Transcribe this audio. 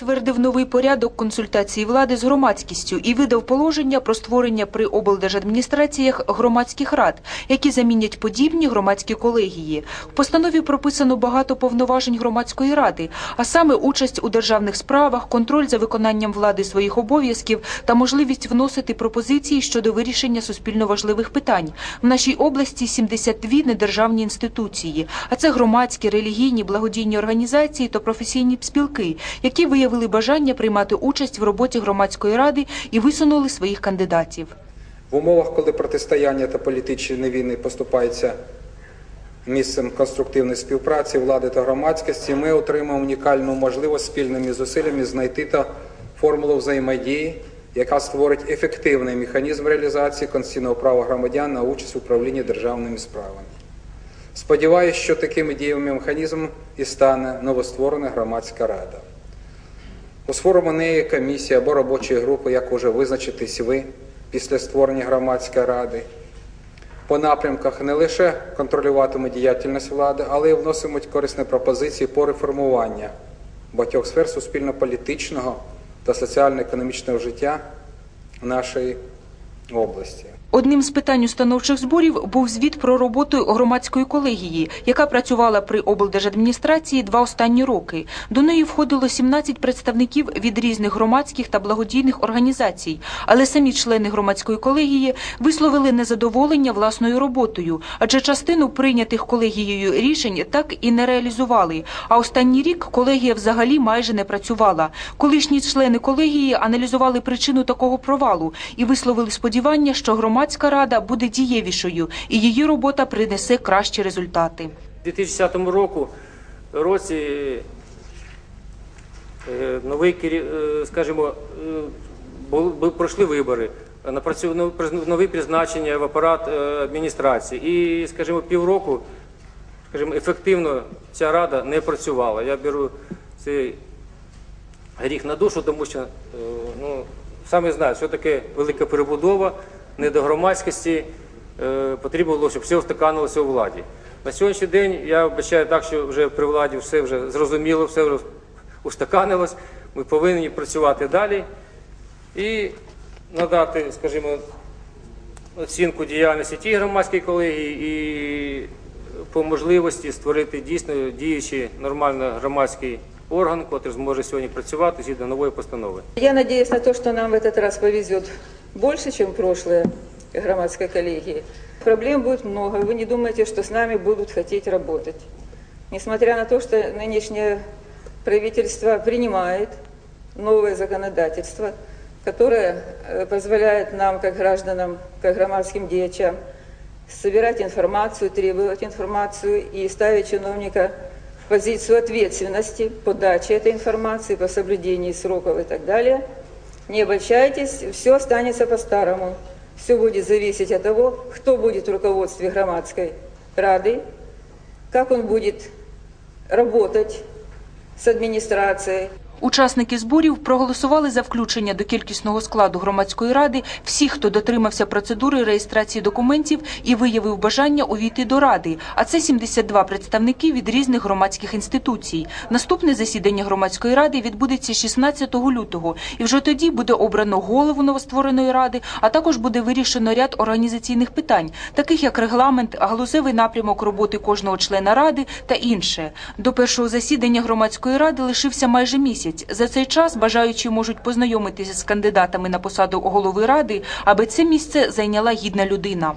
Твердив новий порядок консультації влади з громадськістю і видав положення про створення при облдержадміністраціях громадських рад, які замінять подібні громадські колегії. В постанові прописано багато повноважень громадської ради, а саме участь у державних справах, контроль за виконанням влади своїх обов'язків та можливість вносити пропозиції щодо вирішення суспільно важливих питань. В нашій області 72 недержавні інституції, а це громадські, релігійні, благодійні організації та професійні спілки, які виявили бажання приймати участь в роботі громадської ради і висунули своїх кандидатів. В умовах, коли протистояння та політичні війни поступаються місцем конструктивної співпраці влади та громадськості, ми отримаємо унікальну можливість спільними зусиллями знайти та формулу взаємодії, яка створить ефективний механізм реалізації конституційного права громадян на участь в управлінні державними справами. Сподіваюсь, що таким дієвим механізмом і стане новостворена громадська рада. Сформу неї комісія або робочої групи, як уже визначитесь ви після створення громадської ради. По напрямках не лише контролюватимуть діяльність влади, але й вносимуть корисні пропозиції по реформуванню багатьох сфер суспільно-політичного та соціально-економічного життя нашої області. Одним з питань установчих зборів був звіт про роботу громадської колегії, яка працювала при облдержадміністрації два останні роки. До неї входило 17 представників від різних громадських та благодійних організацій, але самі члени громадської колегії висловили незадоволення власною роботою, адже частину прийнятих колегією рішень так і не реалізували. А останній рік колегія взагалі майже не працювала. Колишні члени колегії аналізували причину такого провалу і висловили сподівання, що громадська рада буде дієвішою і її робота принесе кращі результати. У 2010 року році е, новий е, скажімо, е, пройшли вибори, напрацю- ну, нові призначення в апарат адміністрації. І, скажімо, півроку, скажімо, ефективно ця рада не працювала. Я беру цей гріх на душу, тому що ну, самі знають, що таке велика перебудова, не до громадськості. Е, Потрібно було, щоб все встаканилося у владі. На сьогоднішній день я вбачаю так, що вже при владі все вже зрозуміло, все вже устаканилось. Ми повинні працювати далі і надати, скажімо, оцінку діяльності тій громадській колегії і по можливості створити дійсно діючий нормально громадський орган, який зможе сьогодні працювати згідно нової постанови. Я надеюсь на то, что нам в этот раз повезет больше, чем в прошлые громадской коллегии. Проблем будет много, вы не думайте, что с нами будут хотеть работать. Несмотря на то, что нынешнее правительство принимает новое законодательство, которое э, позволяет нам, как гражданам, как громадским деятелям, собирать информацию, требовать информацию и ставить чиновника в позицию ответственности по даче этой информации, по соблюдении сроков и так далее. Не обольщайтесь, все останется по-старому. Все будет зависеть от того, кто будет в руководстве громадской рады, как он будет работать с администрацией, Учасники зборів проголосували за включення до кількісного складу громадської ради всіх, хто дотримався процедури реєстрації документів і виявив бажання увійти до ради. А це 72 представники від різних громадських інституцій. Наступне засідання громадської ради відбудеться 16 лютого, і вже тоді буде обрано голову новоствореної ради, а також буде вирішено ряд організаційних питань, таких як регламент, галузевий напрямок роботи кожного члена ради та інше. До першого засідання громадської ради лишився майже місяць. За цей час бажаючі можуть познайомитися з кандидатами на посаду голови ради, аби це місце зайняла гідна людина.